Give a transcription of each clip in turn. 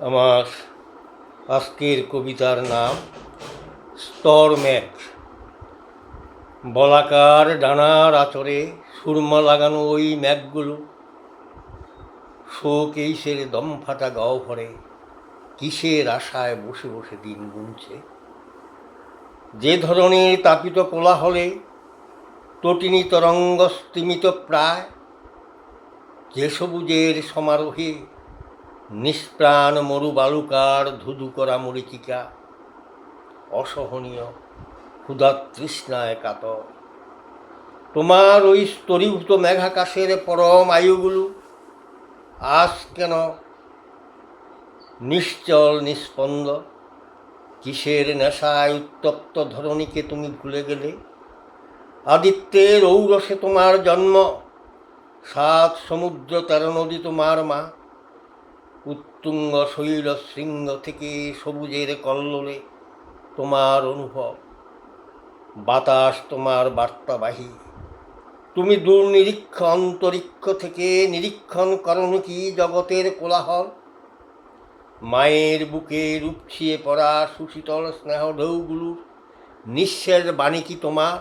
আমার আজকের কবিতার নাম স্তর মেঘ বলাকার ডানার আচরে সুরমা লাগানো ওই মেঘগুলো শোক এইসের দম ফাটা গাও ভরে, কিসের আশায় বসে বসে দিন গুনছে। যে ধরনের তাপিত কোলাহলে তটিনী তরঙ্গ স্তিমিত প্রায়, যে সবুজের সমারোহে নিষ্প্রাণ মরু বালুকার ধুধু করা মরিচিকা, অসহনীয়, ক্ষুধা তৃষ্ণায় কাতর তোমার ওই স্তরীভূত মেঘাকাশের পরম আয়ুগুলো আজ কেন নিশ্চল নিস্পন্দ কিসের নেশায় উত্তপ্ত ধরণীকে তুমি ভুলে গেলে? আদিত্যের ঔরসে তোমার জন্ম, সাত সমুদ্র তেরো নদী তোমার মা। উত্তুঙ্গ শৈল শৃঙ্গ থেকে সবুজের কল্লোলে তোমার অনুভব। বাতাস তোমার বার্তাবাহী। তুমি দুর্নিরীক্ষ অন্তরিক্ষ থেকে নিরীক্ষণ করণ কি জগতের কোলাহল? মায়ের বুকে রূপছিয়ে পড়া সুশীতল স্নেহঢৌগুলো নিঃশ্বের বাণী কি তোমার?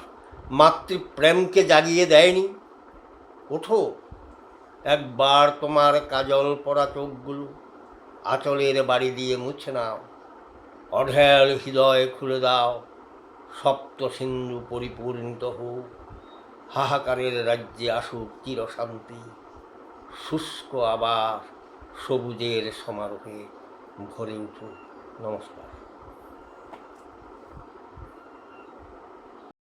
মাতৃপ্রেমকে জাগিয়ে দেয়নি? ওঠো। একবার তোমার কাজল পরা চোখগুলো আঁচলের বাড়ি দিয়ে মুছে নাও। অঢেল হৃদয় খুলে দাও। সপ্ত সিন্ধু পরিপূর্ণিত হোক। হাহাকারের রাজ্যে আসুক চিরশান্তি শুষ্ক আবার সবুজের সমারোহে ভরে উঠুক। নমস্কার।